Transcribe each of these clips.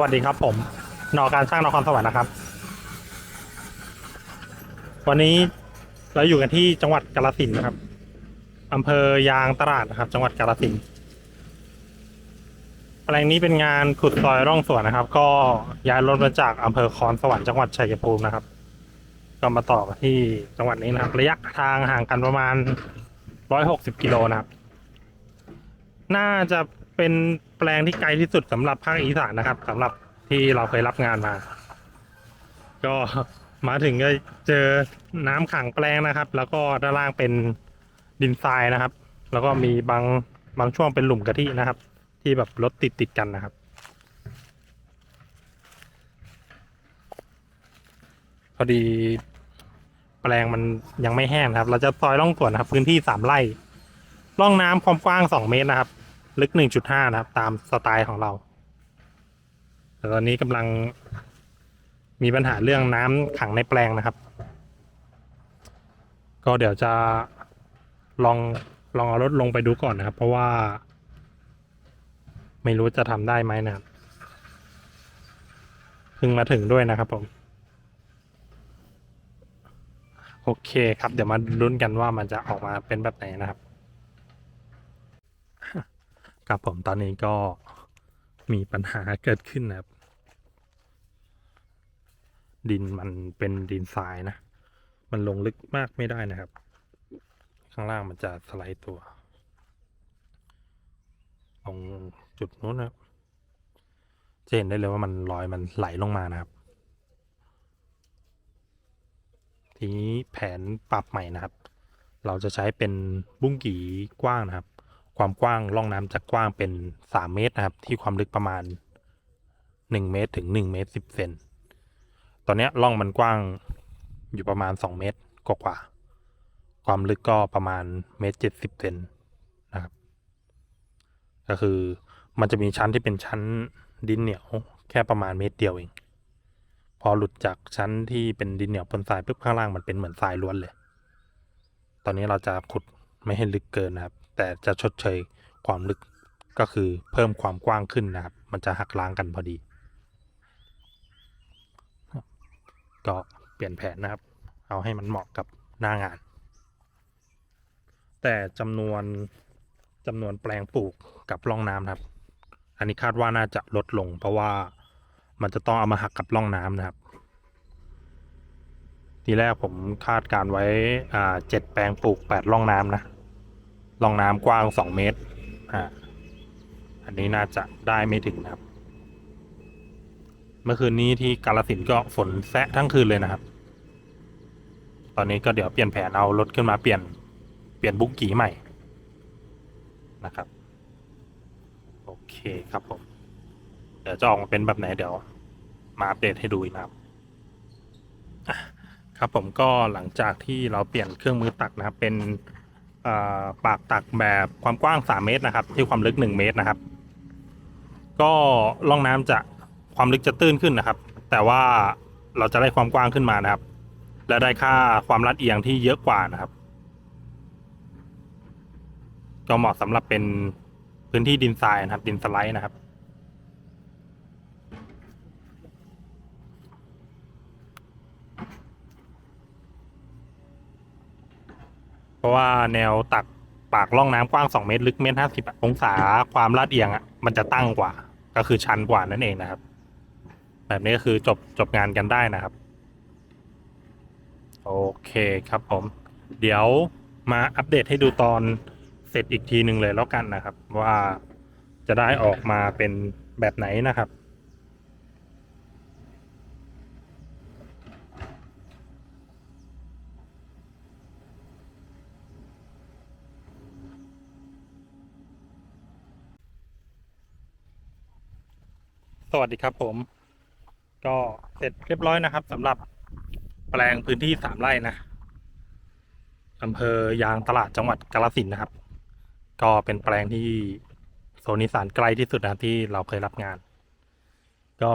วัสดีครับผมนอการช่างนครสวรรค์นะครับ วันนี้เราอยู่กันที่จังหวัดกาฬสินนะครับอำเภอยางตลาดนะครับ จังหวัดกาฬสินแปลงนี้เป็นงานขุดซอยร่องสวนนะครับ ก็ย้ายรถมาจากอำเภอคอนสวรรค์จังหวัดชัยภูมินะครับ ก็มาต่อที่จังหวัดนี้นะครับ ระยะทางห่างกันประมาณ160กิโลนะครับ น่าจะ เป็นแปลงที่ไกลที่สุดสำหรับภาคอีสานนะครับสำหรับที่เราเคยรับงานมา ก็มาถึงก็เจอน้ำขังแปลงนะครับ แล้วก็ด้านล่างเป็นดินทรายนะครับ แล้วก็มีบางบางช่วงเป็นหลุมกะทินะครับ ที่แบบรถติดติดกันนะครับพอดีแปลงมันยังไม่แห้งนะครับ เราจะซอยร่องสวนนะครับ พื้นที่สามไร่ร่องน้ำความกว้างสองเมตรนะครับ ลึกหนึ่งจุดห้านะครับ ตามสไตล์ของเรา แต่ตอนนี้กำลังมีปัญหาเรื่องน้ำขังในแปลงนะครับ ก็เดี๋ยวจะลองลองเอารถลงไปดูก่อนนะครับ เพราะว่า ไม่รู้จะทำได้ไหมนะครับเพิ่งมาถึงด้วยนะครับผมโอเคครับ เดี๋ยวมาลุ้นกันว่ามันจะออกมาเป็นแบบไหนนะครับ ครับผมตอนนี้ก็มีปัญหาเกิดขึ้นนะครับ ดินมันเป็นดินทรายนะ มันลงลึกมากไม่ได้นะครับ ข้างล่างมันจะสไลด์ตัวตรงจุดนู้นนะครับจะเห็นได้เลยว่ามันลอยมันไหลลงมานะครับ ทีนี้แผนปรับใหม่นะครับ เราจะใช้เป็นบุ้งกี่กว้างนะครับ ความกว้างร่องน้ำจะกว้างเป็น3เมตรนะครับ ที่ความลึกประมาณ1เมตรถึง1เมตร10เซนตอนนี้ร่องมันกว้างอยู่ประมาณ2เมตรกว่าๆความลึกก็ประมาณเมตร70เซนนะครับ ก็คือมันจะมีชั้นที่เป็นชั้นดินเหนียวแค่ประมาณเมตรเดียวเอง พอหลุดจากชั้นที่เป็นดินเหนียวบนทรายปุ๊บข้างล่างมันเป็นเหมือนทรายล้วนเลย ตอนนี้เราจะขุดไม่ให้ลึกเกินนะครับ แต่จะชดเชยความลึกก็คือเพิ่มความกว้างขึ้นนะครับ มันจะหักล้างกันพอดี ก็เปลี่ยนแผนนะครับ เอาให้มันเหมาะกับหน้างาน แต่จำนวนจำนวนแปลงปลูกกับร่องน้ำครับ อันนี้คาดว่าน่าจะลดลง เพราะว่ามันจะต้องเอามาหักกับร่องน้ำนะครับ ทีแรกผมคาดการไว้เจ็ดแปลงปลูกแปดร่องน้ำนะ ร่องน้ำกว้างสองเมตรอ่าอันนี้น่าจะได้ไม่ถึงนะครับ เมื่อคืนนี้ที่กาลสินก็ฝนแซะทั้งคืนเลยนะครับ ตอนนี้ก็เดี๋ยวเปลี่ยนแผนเอารถขึ้นมาเปลี่ยนเปลี่ยนบุ้งกี่ใหม่นะครับ โอเคครับผม เดี๋ยวจะออกมาเป็นแบบไหนเดี๋ยว มาอัปเดตให้ดูนะครับครับผมก็หลังจากที่เราเปลี่ยนเครื่องมือตักนะครับเป็น ปากตักแบบความกว้าง 3 เมตรนะครับ ที่ความลึก 1 เมตรนะครับ ก็ร่องน้ำจะความลึกจะตื้นขึ้นนะครับ แต่ว่าเราจะได้ความกว้างขึ้นมานะครับ และได้ค่าความลัดเอียงที่เยอะกว่านะครับ ก็เหมาะสำหรับเป็นพื้นที่ดินทรายนะครับ ดินสไลด์นะครับ ราะว่าแนวตักปากร่องน้ำกว้าง2เมตรลึกเมตรห้าสิบองศาความลาดเอียงอะมันจะตั้งกว่า ก็คือชันกว่านั่นเองนะครับ แบบนี้ก็คือจบจบงานกันได้นะครับ โอเคครับผม เดี๋ยวมาอัปเดตให้ดูตอนเสร็จอีกทีหนึ่งเลยแล้วกันนะครับ ว่าจะได้ออกมาเป็นแบบไหนนะครับ วัสดีครับผม ก็เสร็จเรียบร้อยนะครับสำหรับแปลงพื้นที่สามไร่นะอำเภอยางตลาดจังหวัดกาฬสินนะครับ ก็เป็นแปลงที่โซนอีสานไกลที่สุดนะที่เราเคยรับงาน ก็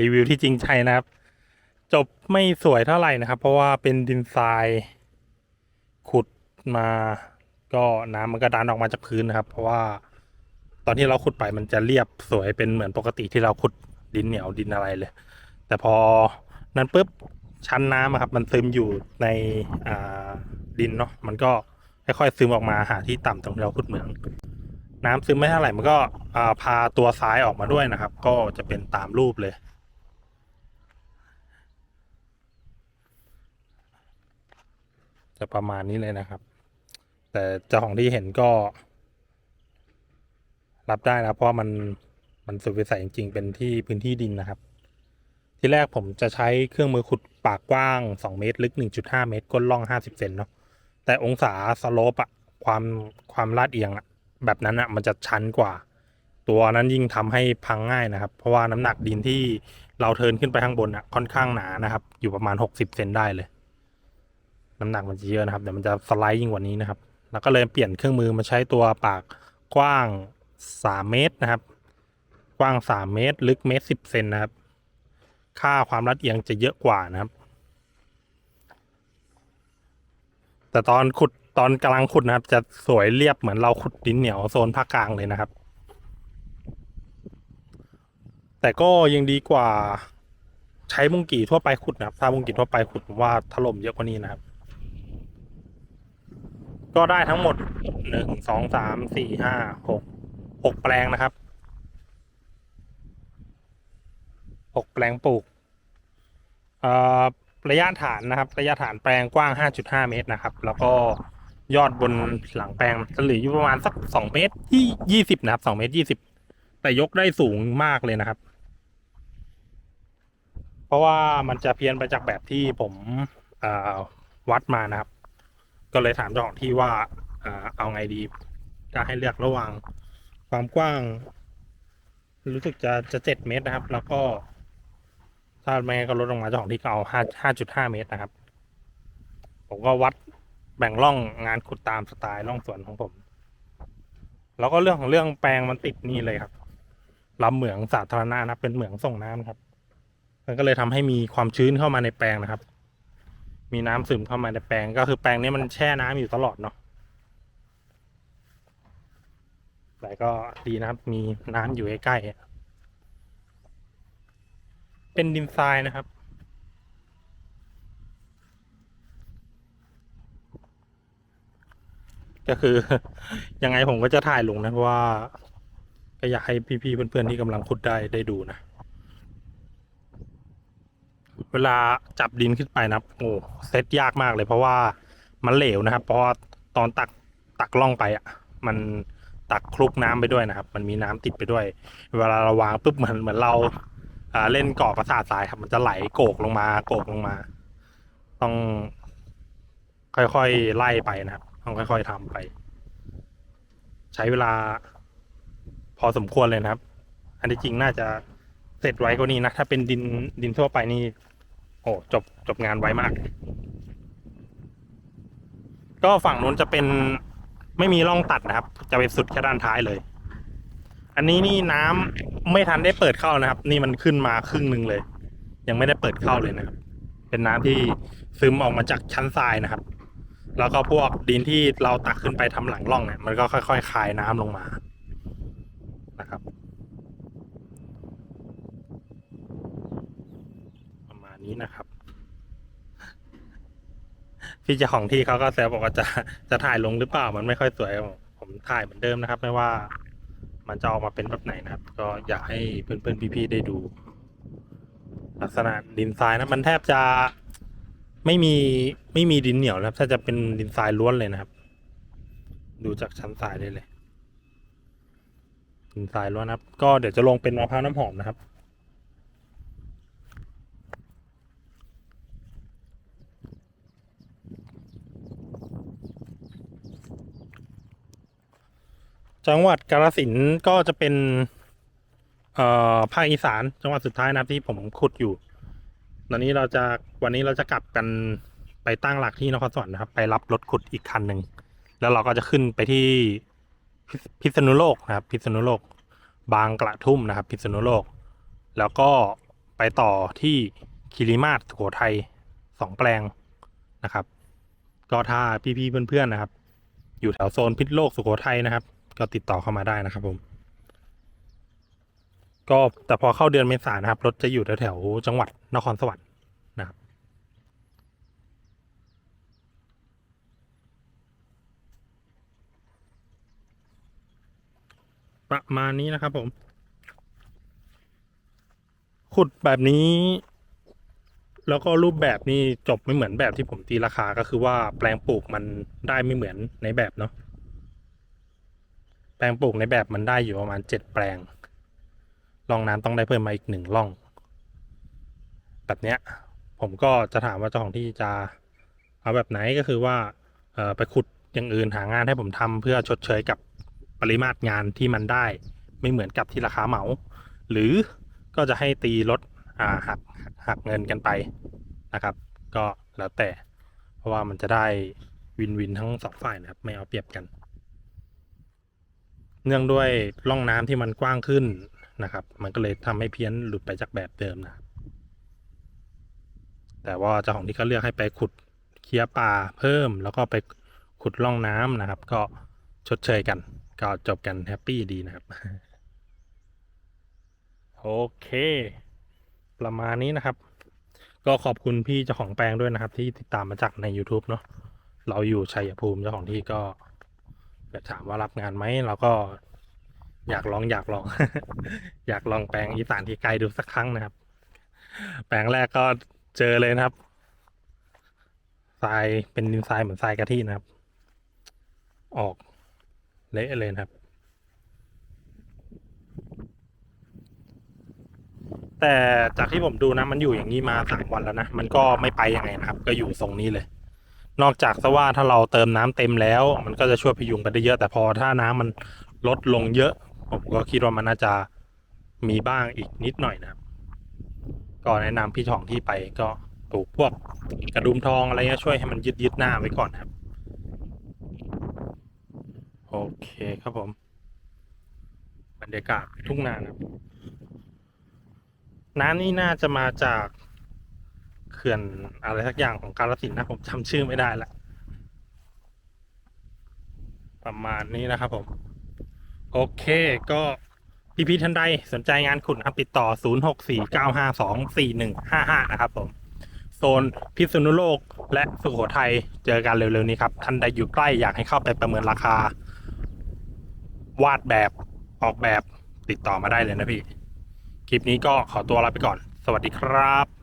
รีวิวที่จริงใจนะครับ จบไม่สวยเท่าไหร่นะครับ เพราะว่าเป็นดินทรายขุดมา ก็น้ำมันก็ดันออกมาจากพื้นนะครับ เพราะว่า ตอนที่เราขุดไปมันจะเรียบสวยเป็นเหมือนปกติที่เราขุดดินเหนียวดินอะไรเลย แต่พอนั้นปุ๊บชั้นน้ำครับ มันซึมอยู่ในดินเนาะมันก็ค่อยๆซึมออกมาหาที่ต่ำตรงที่เราขุดเหมือง น้ำซึมไม่เท่าไหร่มันก็พาตัวซ้ายออกมาด้วยนะครับ ก็จะเป็นตามรูปเลย จะประมาณนี้เลยนะครับ แต่เจ้าของที่เห็นก็ รับได้นะเพราะมันมันสุดวิสัยจริง ๆ เป็นที่พื้นที่ดินนะครับ ที่แรกผมจะใช้เครื่องมือขุดปากกว้าง 2 เมตร ลึก 1.5 เมตร ก้นล่อง 50 เซนเนาะแต่องศาสโลปอะความความลาดเอียงอะแบบนั้นอะมันจะชันกว่า ตัวนั้นยิ่งทำให้พังง่ายนะครับ เพราะว่าน้ำหนักดินที่เราเทินขึ้นไปข้างบนอะค่อนข้างหนานะครับ อยู่ประมาณ 60 เซนได้เลย น้ำหนักมันจะเยอะนะครับเดี๋ยวมันจะสไลด์ยิ่งกว่านี้นะครับ แล้วก็เลยเปลี่ยนเครื่องมือมาใช้ตัวปากกว้าง 3เมตรนะครับ กว้าง3เมตร ลึกเมตร10เซนนะครับ ค่าความรัดเอียงจะเยอะกว่านะครับ แต่ตอนขุดตอนกำลังขุดนะครับ จะสวยเรียบเหมือนเราขุดดินเหนียวโซนภาคกลางเลยนะครับ แต่ก็ยังดีกว่า ใช้มุงกี่ทั่วไปขุดนะครับ ถ้ามุงกี่ทั่วไปขุดผมว่าถล่มเยอะกว่านี้นะครับก็ได้ทั้งหมดหนึ่งสองสามสี่ห้าหก หกแปลงนะครับหกแปลงปลูกระยะฐานนะครับ ระยะฐานแปลงกว้าง 5.5 เมตรนะครับ แล้วก็ยอดบนหลังแปลงจะเหลืออยู่ประมาณสัก 2 เมตรที่ 20 นะครับ 2 เมตร 20 แต่ยกได้สูงมากเลยนะครับ เพราะว่ามันจะเพี้ยนไปจากแบบที่ผมวัดมานะครับ ก็เลยถามเจ้าของที่ว่าเอ่อเอาไงดีจะให้เลือกระหว่าง ความกว้าง รู้สึกจะจะเจ็ดเมตรนะครับ แล้วก็ ถ้าไม่ก็ลดลงมาเจาของที่ก็เอาห้าห้าจุดห้าเมตรนะครับ ผมก็วัดแบ่งร่องงานขุดตามสไตล์ร่องสวนของผม แล้วก็เรื่องของเรื่องแปลงมันติดนี่เลยครับลำเหมืองสาธารณะนะครับเป็นเหมืองส่งน้ำครับ มันก็เลยทำให้มีความชื้นเข้ามาในแปลงนะครับ มีน้ำซึมเข้ามาในแปลงก็คือแปลงนี้มันแช่น้ำอยู่ตลอดเนาะ แต่ก็ดีนะครับ มีน้ำอยู่ใกล้ๆเป็นดินทรายนะครับ ก็คือ ยังไงผมก็จะถ่ายลงนะเพราะว่า ก็อยากให้พี่ๆเพื่อนๆที่กำลังขุดได้ได้ดูนะ เวลาจับดินขึ้นไปนะครับโอ้เซตยากมากเลยเพราะว่ามันเหลวนะครับ เพราะตอนตักตักล่องไปอะ มัน ตักคลุกน้ำไปด้วยนะครับ มันมีน้ำติดไปด้วย เวลาเราวางปุ๊บเหมือนเหมือนเราเล่นกาะประสาททรายครับ มันจะไหลโกกลงมาโกกลงมา ต้อง ค่อยๆไล่ไปนะครับ ต้องค่อย ๆทำไป ใช้เวลา พอสมควรเลยนะครับ อันที่จริงน่าจะเสร็จไวกว่านี้นะถ้าเป็นดินดินทั่วไปนี่ โอ้จบจบงานไวมาก ก็ฝั่งนู้นจะเป็น ไม่มีร่องตัดนะครับ จะไปสุดแค่ด้านท้ายเลย อันนี้นี่น้ำไม่ทันได้เปิดเข้านะครับ นี่มันขึ้นมาครึ่งหนึ่งเลย ยังไม่ได้เปิดเข้าเลยนะครับ เป็นน้ำที่ซึมออกมาจากชั้นทรายนะครับ แล้วก็พวกดินที่เราตักขึ้นไปทำหลังร่องเนี่ยมันก็ค่อยๆคายน้ำลงมานะครับประมาณนี้นะครับ พี่เจ้าของที่เขาก็แซวบอกว่าจะจะถ่ายลงหรือเปล่ามันไม่ค่อยสวย ผมถ่ายเหมือนเดิมนะครับ ไม่ว่ามันจะออกมาเป็นแบบไหนนะครับ ก็อยากให้เพื่อนๆพี่ๆได้ดู ลักษณะดินทรายนะมันแทบจะไม่มีไม่มีดินเหนียวนะครับ ถ้าจะเป็นดินทรายล้วนเลยนะครับ ดูจากชั้นทรายได้เลยดินทรายล้วนนะครับ ก็เดี๋ยวจะลงเป็นมะพร้าวน้ำหอมนะครับ จังหวัดกาฬสินธุ์ก็จะเป็นเอ่อภาคอีสาน จังหวัดสุดท้ายนะครับที่ผมขุดอยู่ตอนนี้เราจะวันนี้เราจะกลับกันไปตั้งหลักที่นครสวรรค์นะครับ ไปรับรถขุดอีกคันหนึ่งแล้วเราก็จะขึ้นไปที่พิษณุโลกนะครับ พิษณุโลก บางกระทุ่มนะครับ พิษณุโลก แล้วก็ไปต่อที่คิริมาศสุโขทัยสองแปลงนะครับ ก็ถ้าพี่ๆเพื่อนๆนะครับ อยู่แถวโซนพิษโลกสุโขทัยนะครับ ก็ติดต่อเข้ามาได้นะครับผม ก็แต่พอเข้าเดือนเมษายนนะครับ รถจะอยู่แถวๆจังหวัดนครสวรรค์นะครับประมาณนี้นะครับผม ขุดแบบนี้ แล้วก็รูปแบบนี่จบไม่เหมือนแบบที่ผมตีราคาก็คือว่าแปลงปลูกมันได้ไม่เหมือนในแบบเนาะ แปลงปลูกในแบบมันได้อยู่ประมาณเจ็ดแปลงร่องน้ำต้องได้เพิ่มมาอีกหนึ่งร่อง แบบเนี้ย ผมก็จะถามว่าเจ้าของที่จะเอาแบบไหนก็คือว่าเออไปขุดอย่างอื่นหางานให้ผมทำเพื่อชดเชยกับปริมาตรงานที่มันได้ ไม่เหมือนกับที่ราคาเหมา หรือก็จะให้ตีลดหักหักเงินกันไปนะครับ ก็แล้วแต่ เพราะว่ามันจะได้วินวินทั้งสองฝ่ายนะครับ ไม่เอาเปรียบกัน เนื่องด้วยร่องน้ำที่มันกว้างขึ้นนะครับ มันก็เลยทำให้เพี้ยนหลุดไปจากแบบเดิมนะครับ แต่ว่าเจ้าของที่ก็เลือกให้ไปขุดเคลียป่าเพิ่ม แล้วก็ไปขุดร่องน้ำนะครับ ก็ชดเชยกัน ก็จบกันแฮปปี้ดีนะครับ โอเค ประมาณนี้นะครับ ก็ขอบคุณพี่เจ้าของแปลงด้วยนะครับ ที่ติดตามมาจากใน YouTube เนาะเราอยู่ชัยภูมิเจ้าของที่ก็ แบบถามว่ารับงานไหมเราก็อยากลองอยากลอง อยากลองแปลงอีสานที่ไกลดูสักครั้งนะครับ แปลงแรกก็เจอเลยนะครับทรายเป็นดินทรายเหมือนทรายกะทินะครับ ออกเละเลยนะครับ แต่จากที่ผมดูนะมันอยู่อย่างนี้มาสามวันแล้วนะ มันก็ไม่ไปยังไงนะครับ ก็อยู่ทรงนี้เลย นอกจากซะว่าถ้าเราเติมน้ำเต็มแล้ว มันก็จะช่วยพยุงไปได้เยอะ แต่พอถ้าน้ำมันลดลงเยอะ ผมก็คิดว่ามันน่าจะมีบ้างอีกนิดหน่อยนะครับ ก็แนะนำพี่ทองที่ไปก็ปลูกพวกกระดุมทองอะไรเงี้ยช่วยให้มันยึดยึดหน้าไว้ก่อนครับ โอเคครับผม บรรยากาศทุ่งนานะครับน้ำนี่น่าจะมาจาก เขื่อนอะไรสักอย่างของกาลสินธุ์นะ ผมจำชื่อไม่ได้ละประมาณนี้นะครับผม โอเคก็พี่พี่ท่านใดสนใจงานขุดครับติดต่อ 0649524155 นะครับผม โซนพิษณุโลกและสุโขทัยเจอกันเร็วๆนี้ครับ ท่านใดอยู่ใกล้อยากให้เข้าไปประเมินราคา วาดแบบออกแบบติดต่อมาได้เลยนะพี่ คลิปนี้ก็ขอตัวลาไปก่อน สวัสดีครับ